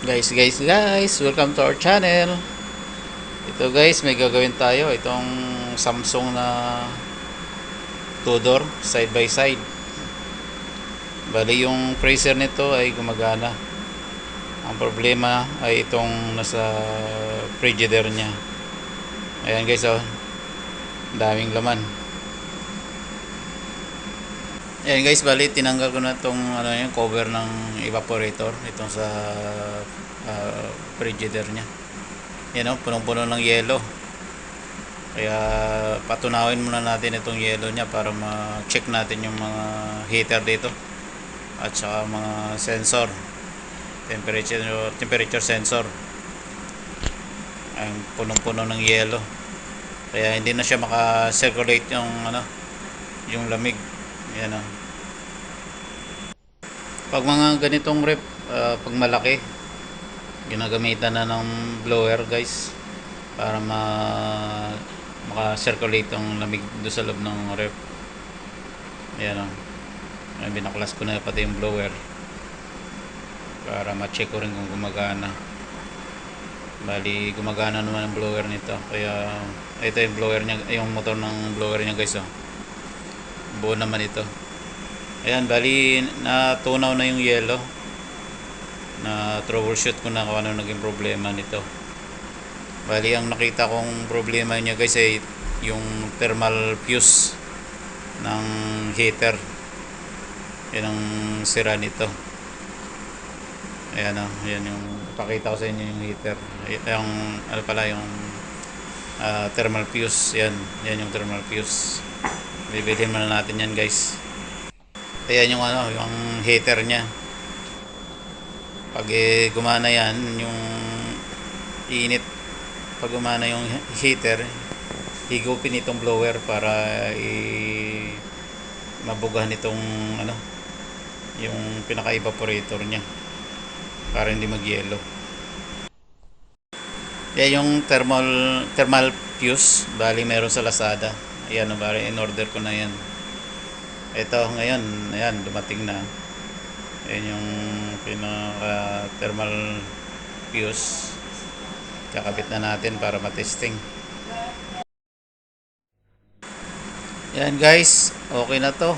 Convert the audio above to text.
Guys, guys, guys, welcome to our channel. Ito guys, may gagawin tayo. Itong Samsung na two-door, side by side. Bali yung freezer nito ay gumagana. Ang problema ay itong nasa frigidaire niya. Ayan guys, oh. Daming laman. Ayan guys, bali tinanggal ko na tong ano yung cover ng evaporator itong sa uh, frigidaire niya. Yan oh, punong-puno ng yelo. Kaya patunawin muna natin itong yelo niya para ma-check natin yung mga heater dito at saka mga sensor temperature temperature sensor ang punong-puno ng yelo kaya hindi na siya maka-circulate yung ano yung lamig yan o pag mga ganitong rep ah, pag malaki ginagamitan na ng blower guys para ma maka-circulate yung lamig doon sa loob ng rep. Yan o ay, binaklas ko na pati yung blower para ma-check ko rin kung gumagana. Bali gumagana naman ang blower nito. Kaya ito yung blower niya yung motor ng blower niya guys oh. Buo naman ito. Ayan bali natunaw na yung yellow na troubleshoot ko na kung ano naging problema nito. Bali ang nakita kong problema niya guys ay yung thermal fuse ng heater. Yan ang sira nito. Ayan o yan yung pakita ko sa inyo yung heater. Yung ano pala yung ah, thermal fuse. Yan yan yung thermal fuse bibilhin muna natin yan guys. Ayan yung ano yung heater nya pag eh, gumana yan yung init pag gumana yung heater higupin itong blower para i mabugahan itong ano yung pinaka evaporator niya para hindi magyelo. Yan yung thermal thermal fuse. Bali meron sa Lazada ayan bali in order ko na yan. Ito ngayon ayan dumating na. Yan yung pinaka thermal fuse. Kakabit na natin para matesting. Yan guys okay na to